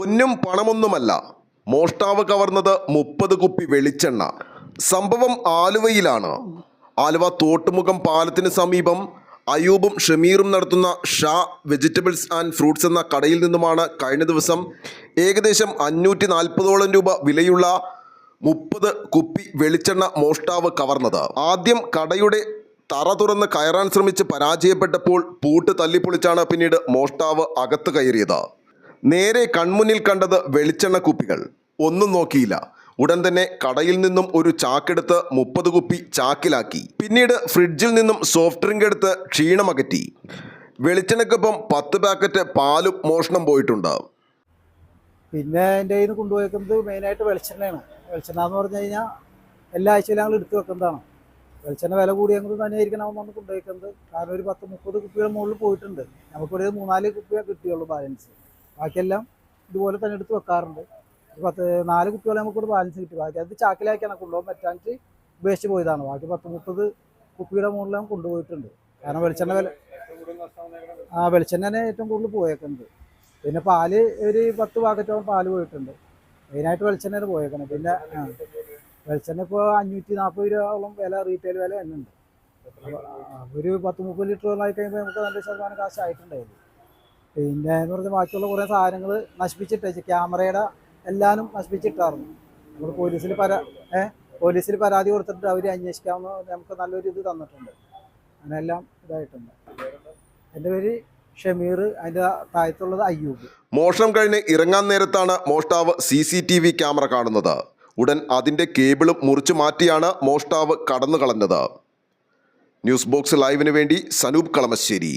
പൊന്നും പണമൊന്നുമല്ല. മോഷ്ടാവ് കവർന്നത് മുപ്പത് കുപ്പി വെളിച്ചെണ്ണ. സംഭവം ആലുവയിലാണ്. ആലുവ തോട്ടുമുഖം പാലത്തിന് സമീപം അയൂബും ഷമീറും നടത്തുന്ന ഷാ വെജിറ്റബിൾസ് ആൻഡ് ഫ്രൂട്ട്സ് എന്ന കടയിൽ നിന്നുമാണ് കഴിഞ്ഞ ദിവസം ഏകദേശം അഞ്ഞൂറ്റി നാൽപ്പതോളം രൂപ വിലയുള്ള മുപ്പത് കുപ്പി വെളിച്ചെണ്ണ മോഷ്ടാവ് കവർന്നത്. ആദ്യം കടയുടെ തറ തുറന്ന് കയറാൻ ശ്രമിച്ച് പരാജയപ്പെട്ടപ്പോൾ പൂട്ട് തല്ലിപ്പൊളിച്ചാണ് പിന്നീട് മോഷ്ടാവ് അകത്ത് കയറിയത്. നേരെ കൺമുന്നിൽ കണ്ടത് വെളിച്ചെണ്ണ കുപ്പികൾ. ഒന്നും നോക്കിയില്ല. ഉടൻ തന്നെ കടയിൽ നിന്നും ഒരു ചാക്കെടുത്ത് മുപ്പത് കുപ്പി ചാക്കിലാക്കി. പിന്നീട് ഫ്രിഡ്ജിൽ നിന്നും സോഫ്റ്റ് ഡ്രിങ്ക് എടുത്ത് ക്ഷീണമകറ്റി വെളിച്ചെണ്ണക്കൊപ്പം പത്ത് പാക്കറ്റ് പാലും മോഷണം പോയിട്ടുണ്ട്. പിന്നെ എന്റെ കയ്യിൽ നിന്ന് കൊണ്ടുപോയേക്കുന്നത് മെയിനായിട്ട് വെളിച്ചെണ്ണയാണ്. വെളിച്ചെണ്ണ എന്ന് പറഞ്ഞു കഴിഞ്ഞാൽ എല്ലാ ആഴ്ചയിലും ഞങ്ങൾ എടുത്തു വെക്കുന്നതാണ്. വെളിച്ചെണ്ണ വില കൂടിയത് തന്നെയായിരിക്കണം കൊണ്ടുപോയിക്കുന്നത്. കാരണം ഒരു പത്ത് മുപ്പത് കുപ്പികൾ മുകളിൽ പോയിട്ടുണ്ട്. നമുക്കൊരു മൂന്നാൽ കുപ്പിയേ കിട്ടിയുള്ളൂ ബാലൻസ് ബാക്കിയെല്ലാം ഇതുപോലെ തന്നെ എടുത്ത് വെക്കാറുണ്ട്. പത്ത് നാല് നമുക്ക് നമുക്കൊരു ബാലൻസ് കിട്ടി. ബാക്കി അത് ചാക്കിലാക്കിയാണ് കൊണ്ടുപോകാൻ പറ്റാണ്ട് ഉപേക്ഷിച്ച് പോയതാണ്. ബാക്കി പത്ത് മുപ്പത് കുപ്പിയുടെ മുകളിലും കൊണ്ടുപോയിട്ടുണ്ട്. കാരണം വെളിച്ചെണ്ണ വില ആ വെളിച്ചെണ്ണ ഏറ്റവും കൂടുതൽ പോയേക്കുന്നത്. പിന്നെ പാൽ ഒരു പത്ത് പാക്കറ്റോളം പാൽ പോയിട്ടുണ്ട്. മെയിനായിട്ട് വെളിച്ചെണ്ണയാണ് പോയേക്കണം. പിന്നെ വെളിച്ചെണ്ണ ഇപ്പോൾ അഞ്ഞൂറ്റി നാൽപ്പത് രൂപയോളം വില റീറ്റെയിൽ വില അപ്പൊ, ഒരു പത്ത് മുപ്പത് ലിറ്ററോളം ആയി നമുക്ക് നല്ല ശതമാനം കാശായിട്ടുണ്ടായിരുന്നു പിന്നെ എന്ന് പറഞ്ഞാൽ ബാക്കിയുള്ള കുറേ സാധനങ്ങൾ നശിപ്പിച്ചിട്ട് ക്യാമറയുടെ എല്ലാവരും നശിപ്പിച്ചിട്ടായിരുന്നു നമ്മൾ പോലീസിൽ പരാ ഏ പോലീസിൽ പരാതി കൊടുത്തിട്ട് അവർ അന്വേഷിക്കാമെന്ന് നമുക്ക് നല്ലൊരു ഇത് തന്നിട്ടുണ്ട്. അങ്ങനെല്ലാം ഇതായിട്ടുണ്ട്. എന്റെ പേര് ഷമീർ അതിന്റെ താഴത്തുള്ളത് അയ്യൂബ്. മോഷണം കഴിഞ്ഞ് ഇറങ്ങാൻ നേരത്താണ് മോഷ്ടാവ് C C T V camera കാണുന്നത്. ഉടൻ അതിന്റെ കേബിളും മുറിച്ചു മാറ്റിയാണ് മോഷ്ടാവ് കടന്നു കളഞ്ഞത് ന്യൂസ് ബോക്സ് ലൈവിന് വേണ്ടി സനൂപ് കളമശ്ശേരി.